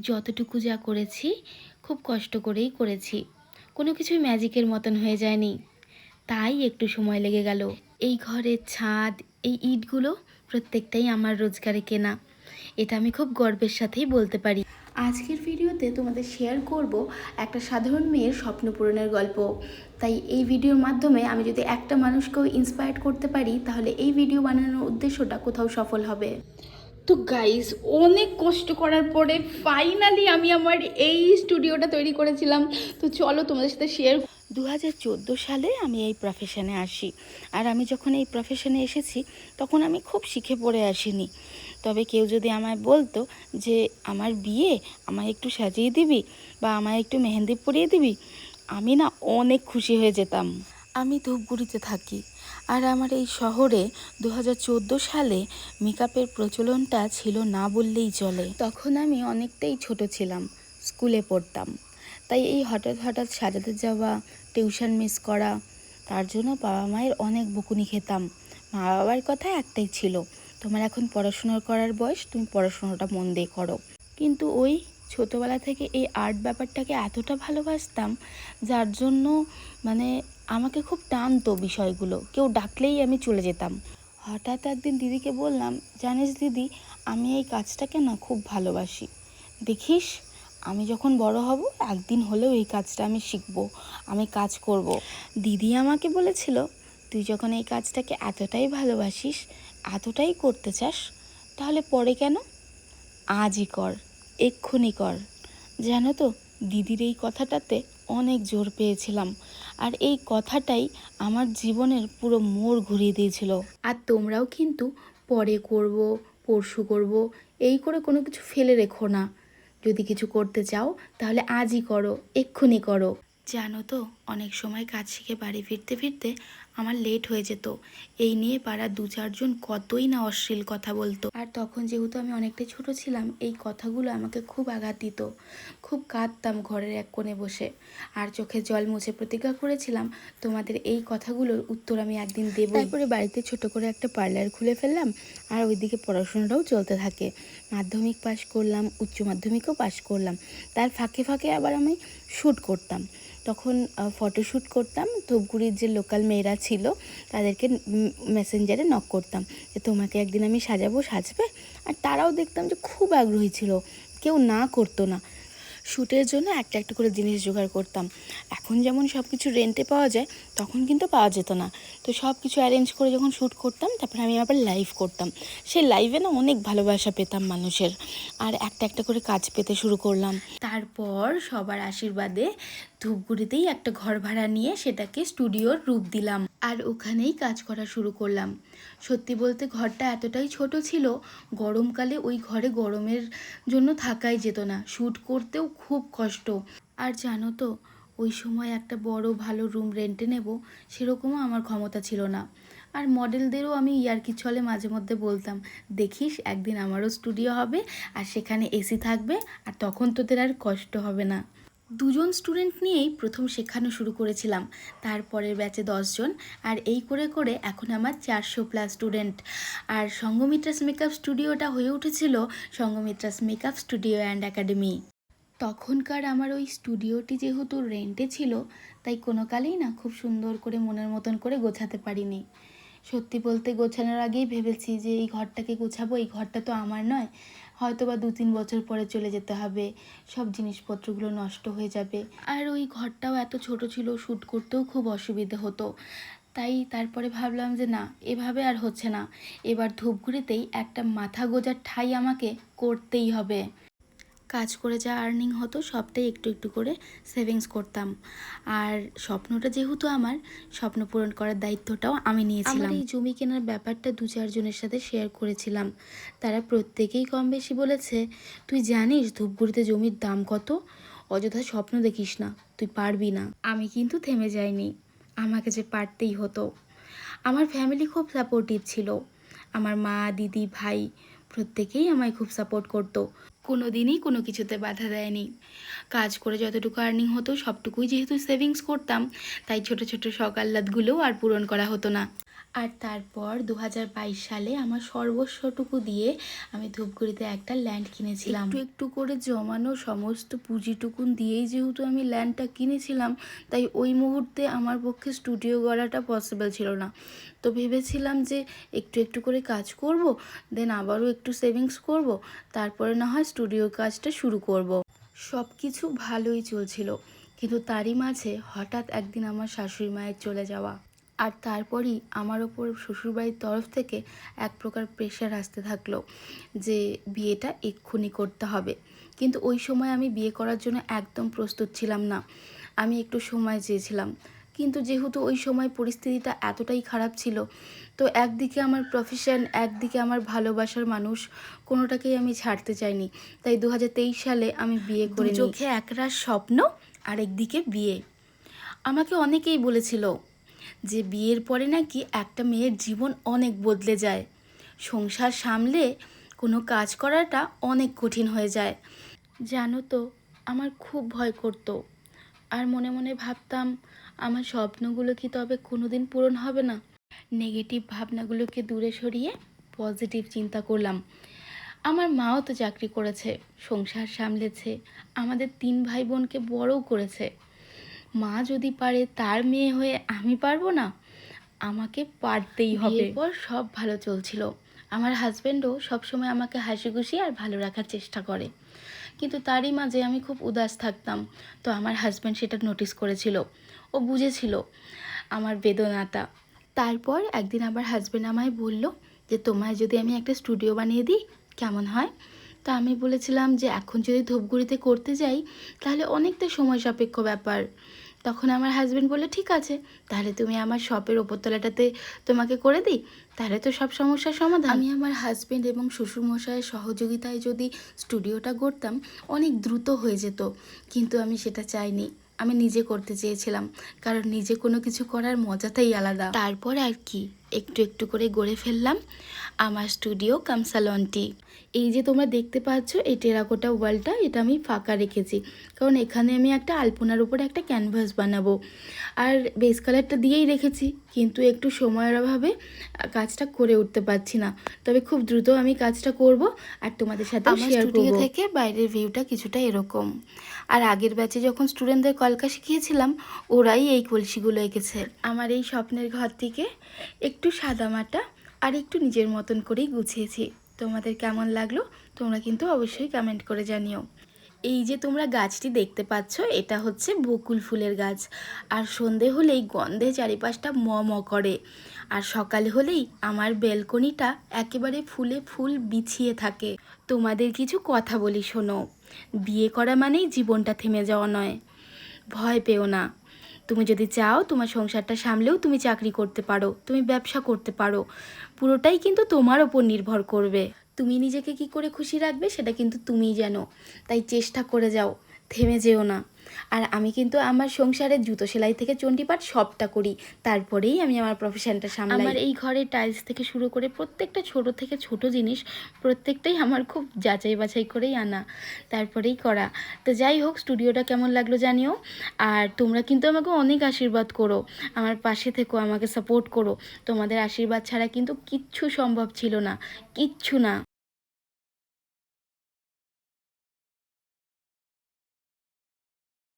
যতটুকু যা করেছি, খুব কষ্ট করেই করেছি। কোনো কিছুই ম্যাজিকের মতন হয়ে যায়নি। তাই একটু সময় লেগে গেল। এই ঘরের ছাদ, এই ইটগুলো প্রত্যেকটাই আমার রোজগারে কেনা। এটা আমি খুব গর্বের সাথেই বলতে পারি। আজকের ভিডিওতে তোমাদের শেয়ার করব একটা সাধারণ মেয়ের স্বপ্ন পূরণের গল্প। তাই এই ভিডিওর মাধ্যমে আমি যদি একটা মানুষকেও ইন্সপায়ার করতে পারি, তাহলে এই ভিডিও বানানোর উদ্দেশ্যটা কোথাও সফল হবে। তো গাইজ অনেক কষ্ট করার পরে ফাইনালি আমি আমার এই স্টুডিওটা তৈরি করেছিলাম। তো চলো তোমাদের সাথে শেয়ার দু হাজার চোদ্দ সালে আমি এই প্রফেশনে আসি। আর আমি যখন এই প্রফেশনে এসেছি তখন আমি খুব শিখে পড়ে আসিনি। তবে কেউ যদি আমায় বলতো যে আমার বিয়ে আমায় একটু সাজিয়ে দিবি বা আমায় একটু মেহেন্দি পরিয়ে দিবি? আমি না অনেক খুশি হয়ে যেতাম। আমি ধূপগুড়িতে থাকি। আর আমার এই শহরে দু হাজার চোদ্দ সালে মেকআপের প্রচলনটা ছিল না বললেই চলে। তখন আমি অনেকটাই ছোট ছিলাম, স্কুলে পড়তাম। তাই এই হঠাৎ হঠাৎ সাজাতে যাওয়া, টিউশন মিস করা, তার জন্য বাবা মায়ের অনেক বকুনি খেতাম। মা বাবার কথা একটাই ছিল, তোমার এখন পড়াশোনা করার বয়স, তুমি পড়াশোনাটা মন দিয়ে করো। কিন্তু ওই ছোটোবেলা থেকে এই আর্ট ব্যাপারটাকে এতটা ভালোবাসতাম, যার জন্য মানে আমাকে খুব টানতো বিষয়গুলো। কেউ ডাকলেই আমি চলে যেতাম। হঠাৎ একদিন দিদিকে বললাম, জানিস দিদি, আমি এই কাজটাকে না খুব ভালোবাসি। দেখিস, আমি যখন বড় হব, একদিন হলেও এই কাজটা আমি শিখব, আমি কাজ করব। দিদি আমাকে বলেছিল, তুই যখন এই কাজটাকে এতটাই ভালোবাসিস, এতটাই করতে চাস, তাহলে পরে কেন? আজই কর, এক্ষুনি কর। জানো তো, দিদির এই কথাটাতে অনেক জোর পেয়েছিলাম। আর এই কথাটাই আমার জীবনের পুরো মোড় ঘুরিয়ে দিয়েছিল। আর তোমরাও কিন্তু পরে করব পরশু করব এই করে কোনো কিছু ফেলে রেখো না। যদি কিছু করতে চাও তাহলে আজই করো এক্ষুনি করো। জানো তো অনেক সময় কাজ শিখে বাড়ি ফিরতে ফিরতে আমার লেট হয়ে যেত। এই নিয়ে পাড়ার দু চারজন কতই না অশ্লীল কথা বলতো। আর তখন যেহেতু আমি অনেকটাই ছোট ছিলাম, এই কথাগুলো আমাকে খুব আঘাত দিত। খুব কাঁদতাম ঘরের এক কোণে বসে। আর চোখে জল মুছে প্রতিজ্ঞা করেছিলাম, তোমাদের এই কথাগুলোর উত্তর আমি একদিন দেব তারপরে বাড়িতে ছোট করে একটা পার্লার খুলে ফেললাম, আর ওইদিকে পড়াশোনাটাও চলতে থাকে। মাধ্যমিক পাশ করলাম, উচ্চ মাধ্যমিকও পাশ করলাম। তার ফাঁকে ফাঁকে আবার আমি শ্যুট করতাম। তখন ফটোশ্যুট করতাম। ধূপগুড়ির যে লোকাল মেয়েরা ছিল, তাদেরকে মেসেঞ্জারে নক করতাম যে, তোমাকে একদিন আমি সাজাবো, সাজবে? আর তারাও দেখতাম যে, খুব আগ্রহী ছিল। কেউ না করতো না। শ্যুটের জন্য একটা একটা করে জিনিস জোগাড় করতাম। এখন যেমন সব কিছু রেন্টে পাওয়া যায়, তখন কিন্তু পাওয়া যেত না। তো সব কিছু অ্যারেঞ্জ করে যখন শ্যুট করতাম, তারপরে আমি আবার লাইভ করতাম। সেই লাইভে না অনেক ভালোবাসা পেতাম মানুষের। আর একটা একটা করে কাজ পেতে শুরু করলাম। তারপর সবার আশীর্বাদে ধূপগুড়িতেই একটা ঘর ভাড়া নিয়ে সেটাকে স্টুডিওর রূপ দিলাম। আর ওখানেই কাজ করা শুরু করলাম। সত্যি বলতে ঘরটা এতটাই ছোট ছিল, গরমকালে ওই ঘরে গরমের জন্য থাকাই যেত না। শ্যুট করতেও খুব কষ্ট। আর জানো তো, ওই সময় একটা বড় ভালো রুম রেন্টে নেব, সেরকমও আমার ক্ষমতা ছিল না। আর মডেলদেরও আমি ইয়ার্কি ছলে মাঝে মধ্যে বলতাম, দেখিস, একদিন আমারও স্টুডিও হবে, আর সেখানে এসি থাকবে, আর তখন তোদের আর কষ্ট হবে না। দুজন স্টুডেন্ট নিয়েই প্রথম শেখানো শুরু করেছিলাম। তারপরের ব্যাচে দশজন, আর এই করে করে এখন আমার চারশো প্লাস স্টুডেন্ট আর সঙ্গমিত্রাস মেকআপ স্টুডিওটা হয়ে উঠেছিল Sanghamitra's makeup studio and academy তখনকার আমার ওই স্টুডিওটি যেহেতু রেন্টে ছিল, তাই কোনো কালেই না খুব সুন্দর করে মনের মতন করে গোছাতে পারিনি। সত্যি বলতে গোছানোর আগেই ভেবেছি যে এই ঘরটাকে গোছাবো, এই ঘরটা তো আমার নয়। হয়তো বা দু তিন বছর পরে চলে যেতে হবে, সব জিনিসপত্রগুলো নষ্ট হয়ে যাবে। আর ওই ঘরটাও এত ছোট ছিল শ্যুট করতেও খুব অসুবিধে হতো। তাই তারপরে ভাবলাম যে না, এভাবে আর হচ্ছে না। এবার ধূপগুড়িতেই একটা মাথা গোজার ঠাই আমাকে করতেই হবে। কাজ করে যা আর্নিং হতো, সবটাই একটু একটু করে সেভিংস করতাম। আর স্বপ্নটা যেহেতু আমার, স্বপ্ন পূরণ করার দায়িত্বটাও আমি নিয়েছিলাম। এই জমি কেনার ব্যাপারটা দু চারজনের সাথে শেয়ার করেছিলাম। তারা প্রত্যেকেই কম বেশি বলেছে, তুই জানিস ধূপগুড়িতে জমির দাম কত? অযথা স্বপ্ন দেখিস না, তুই পারবি না। আমি কিন্তু থেমে যাইনি। আমাকে যে পারতেই হতো। আমার ফ্যামিলি খুব সাপোর্টিভ ছিল। আমার মা, দিদি, ভাই প্রত্যেকেই আমায় খুব সাপোর্ট করতো। কোনো দিনই কোনো কিছুতে বাধা দেয়নি। কাজ করে যতটুকু আর্নিং হতো, সবটুকুই যেহেতু সেভিংস করতাম, তাই ছোট ছোট শখ আর পূরণ করা হতো না। আর তারপর দু হাজার বাইশ সালে আমার সর্বস্বটুকু দিয়ে আমি ধূপগুড়িতে একটা ল্যান্ড কিনেছিলাম। একটু একটু করে জমানো সমস্ত পুঁজিটুকুন দিয়েই যেহেতু আমি ল্যান্ডটা কিনেছিলাম, তাই ওই মুহূর্তে আমার পক্ষে স্টুডিও গড়াটা পসিবল ছিল না। তো ভেবেছিলাম যে একটু একটু করে কাজ করব দেন আবারও একটু সেভিংস করব, তারপরে না হয় স্টুডিও কাজটা শুরু করব। সব কিছু ভালোই চলছিল, কিন্তু তারই মাঝে হঠাৎ একদিন আমার শাশুড়ি মায়ের চলে যাওয়া। আর তারপরই আমার ওপর শ্বশুরবাড়ির তরফ থেকে এক প্রকার প্রেশার আসতে থাকল যে বিয়েটা এক্ষুনি করতে হবে। কিন্তু ওই সময় আমি বিয়ে করার জন্য একদম প্রস্তুত ছিলাম না। আমি একটু সময় চেয়েছিলাম। কিন্তু যেহেতু ওই সময় পরিস্থিতিটা এতটাই খারাপ ছিল তো একদিকে আমার প্রফেশন একদিকে আমার ভালোবাসার মানুষ কোনোটাকেই আমি ছাড়তে চাইনি। তাই দু হাজার তেইশ সালে আমি বিয়ে করে চোখে একরাশ স্বপ্ন আর একদিকে বিয়ে। আমাকে অনেকেই বলেছিল যে বিয়ের পরে নাকি একটা মেয়ের জীবন অনেক বদলে যায়। সংসার সামলে কোনো কাজ করাটা অনেক কঠিন হয়ে যায়। জানো তো, আমার খুব ভয় করতো। আর মনে মনে ভাবতাম, আমার স্বপ্নগুলো কি তবে কোনো দিন পূরণ হবে না? নেগেটিভ ভাবনাগুলোকে দূরে সরিয়ে পজিটিভ চিন্তা করলাম। আমার মাও তো চাকরি করেছে, সংসার সামলেছে, আমাদের তিন ভাই বোনকে বড়ও করেছে। মা যদি পারে, তার মেয়ে হয়ে আমি পারব না? আমাকে পারতেই হবে। এরপর সব ভালো চলছিল। আমার হাজব্যান্ডও সবসময় আমাকে হাসি খুশি আর ভালো রাখার চেষ্টা করে। কিন্তু তারই মাঝে আমি খুব উদাস থাকতাম। তো আমার হাজব্যান্ড সেটা নোটিস করেছিল। ও বুঝেছিল আমার বেদনাটা। তারপর একদিন আবার হাজব্যান্ড আমায় বলল যে, তোমায় যদি আমি একটা স্টুডিও বানিয়ে দিই, কেমন হয়? তা আমি বলেছিলাম যে, এখন যদি ধূপগুড়িতে করতে যাই, তাহলে অনেকটা সময় সাপেক্ষ ব্যাপার। তখন আমার হাজব্যান্ড বলে ঠিক আছে তাহলে তুমি আমার শপের ওপরতলাটাতে তোমাকে করে দিই তাহলে তো সব সমস্যার সমাধান। আমি আমার হাজব্যান্ড এবং শ্বশুরমশাইয়ের সহযোগিতায় যদি স্টুডিওটা করতাম অনেক দ্রুত হয়ে যেত। কিন্তু আমি সেটা চাইনি আমি নিজে করতে চেয়েছিলাম কারণ নিজে কোনো কিছু করার মজাটাই আলাদা। তারপর আর কি? একটু একটু করে গড়ে ফেললাম আমার স্টুডিও কাম কামসালনটি। এই যে তোমরা দেখতে পাচ্ছ এই টেরাকোটা ওয়ালটা এটা আমি ফাঁকা রেখেছি। কারণ এখানে আমি একটা আলপনার উপরে একটা ক্যানভাস বানাবো। আর বেস কালারটা দিয়েই রেখেছি কিন্তু একটু সময়ের অভাবে কাজটা করে উঠতে পারছি না। তবে খুব দ্রুত আমি কাজটা করব আর তোমাদের সাথে শেয়ার করব। থেকে বাইরের ভিউটা কিছুটা এরকম। আর আগের ব্যাচে যখন স্টুডেন্টদের কলকা শিখিয়েছিলাম ওরাই এই কলসিগুলো এঁকেছে। আমার এই স্বপ্নের ঘর থেকে একটু সাদামাটা আর একটু নিজের মতন করেই গুছিয়েছি। তোমাদের কেমন লাগল? তোমরা কিন্তু অবশ্যই কমেন্ট করে জানিও। এই যে তোমরা গাছটি দেখতে পাচ্ছ, এটা হচ্ছে বকুল ফুলের গাছ। আর সন্ধে হলেই গন্ধে চারিপাশটা ম ম করে। আর সকাল হলেই আমার বেলকনিটা একেবারে ফুলে ফুল বিছিয়ে থাকে। তোমাদের কিছু কথা বলি শোনো। বিয়ে করা মানেই জীবনটা থেমে যাওয়া নয়। ভয় পেও না। তুমি যদি চাও তোমার সংসারটা সামলেও তুমি চাকরি করতে পারো, তুমি ব্যবসা করতে পারো, পুরোটাই কিন্তু তোমার ওপর নির্ভর করবে। তুমি নিজেকে কি করে খুশি রাখবে সেটা কিন্তু তুমিই জানো। তাই চেষ্টা করে যাও। থেমে যেও না। আর আমি কিন্তু আমার সংসারের জুতো সেলাই থেকে চণ্ডীপাঠ সবটা করি। তারপরেই আমি আমার প্রফেশনটা সামলাই। আমার এই ঘরে টাইলস থেকে শুরু করে প্রত্যেকটা ছোট থেকে ছোট জিনিস প্রত্যেকটাই আমার খুব যাচাই বাছাই করেই আনা। তারপরেই করা। তো যাই হোক স্টুডিওটা কেমন লাগল জানিও। আর তোমরা কিন্তু আমাকে অনেক আশীর্বাদ করো। আমার পাশে থেকো, আমাকে সাপোর্ট করো। তোমাদের আশীর্বাদ ছাড়া কিন্তু কিচ্ছু সম্ভব ছিল না। কিচ্ছু না।